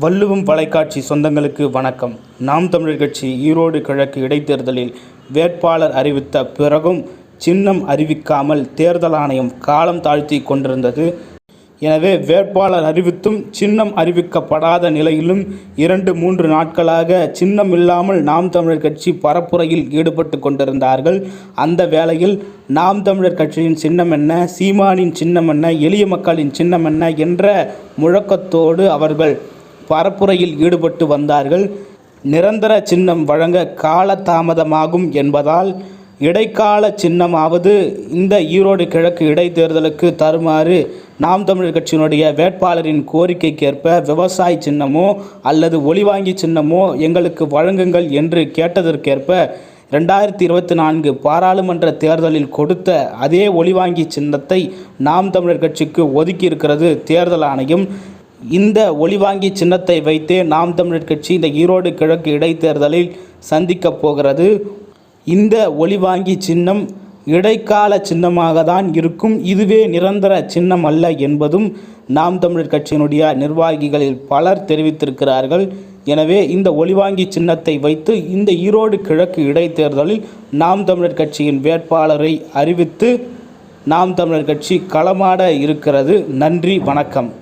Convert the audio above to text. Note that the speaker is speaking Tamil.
வள்ளுவம் தொலைக்காட்சி சொந்தங்களுக்கு வணக்கம். நாம் தமிழர் கட்சி ஈரோடு கிழக்கு இடைத்தேர்தலில் வேட்பாளர் அறிவித்த பிறகும் சின்னம் அறிவிக்காமல் தேர்தல் ஆணையம் காலம் தாழ்த்தி கொண்டிருந்தது. எனவே வேட்பாளர் அறிவித்தும் சின்னம் அறிவிக்கப்படாத நிலையிலும் இரண்டு மூன்று நாட்களாக சின்னம் இல்லாமல் நாம் தமிழர் கட்சி பரப்புரையில் ஈடுபட்டு கொண்டிருந்தார்கள். அந்த வேளையில் நாம் தமிழர் கட்சியின் சின்னம் என்ன சீமானின் சின்னம் என்ன எளிய மக்களின் சின்னம் என்ன என்ற முழக்கத்தோடு அவர்கள் பரப்புரையில் ஈடுபட்டு வந்தார்கள். நிரந்தர சின்னம் வழங்க காலதாமதமாகும் என்பதால் இடைக்கால சின்னமாவது இந்த ஈரோடு கிழக்கு இடைத்தேர்தலுக்கு தருமாறு நாம் தமிழர் கட்சியினுடைய வேட்பாளரின் கோரிக்கைக்கேற்ப விவசாய சின்னமோ அல்லது ஒளிவாங்கி சின்னமோ எங்களுக்கு வழங்குங்கள் என்று கேட்டதற்கேற்ப ரெண்டாயிரத்தி இருபத்தி நான்கு பாராளுமன்ற தேர்தலில் கொடுத்த அதே ஒளிவாங்கி சின்னத்தை நாம் தமிழர் கட்சிக்கு ஒதுக்கி இருக்கிறது தேர்தல் ஆணையம். இந்த ஒளிவாங்கி சின்னத்தை வைத்தே நாம் தமிழர் கட்சி இந்த ஈரோடு கிழக்கு இடைத்தேர்தலில் சந்திக்கப் போகிறது. இந்த ஒளிவாங்கி சின்னம் இடைக்கால சின்னமாக தான் இருக்கும். இதுவே நிரந்தர சின்னம் அல்ல என்பதும் நாம் தமிழர் கட்சியினுடைய நிர்வாகிகளில் பலர் தெரிவித்திருக்கிறார்கள். எனவே இந்த ஒளிவாங்கி சின்னத்தை வைத்து இந்த ஈரோடு கிழக்கு இடைத்தேர்தலில் நாம் தமிழர் கட்சியின் வேட்பாளரை அறிவித்து நாம் தமிழர் கட்சி களமாட இருக்கிறது. நன்றி வணக்கம்.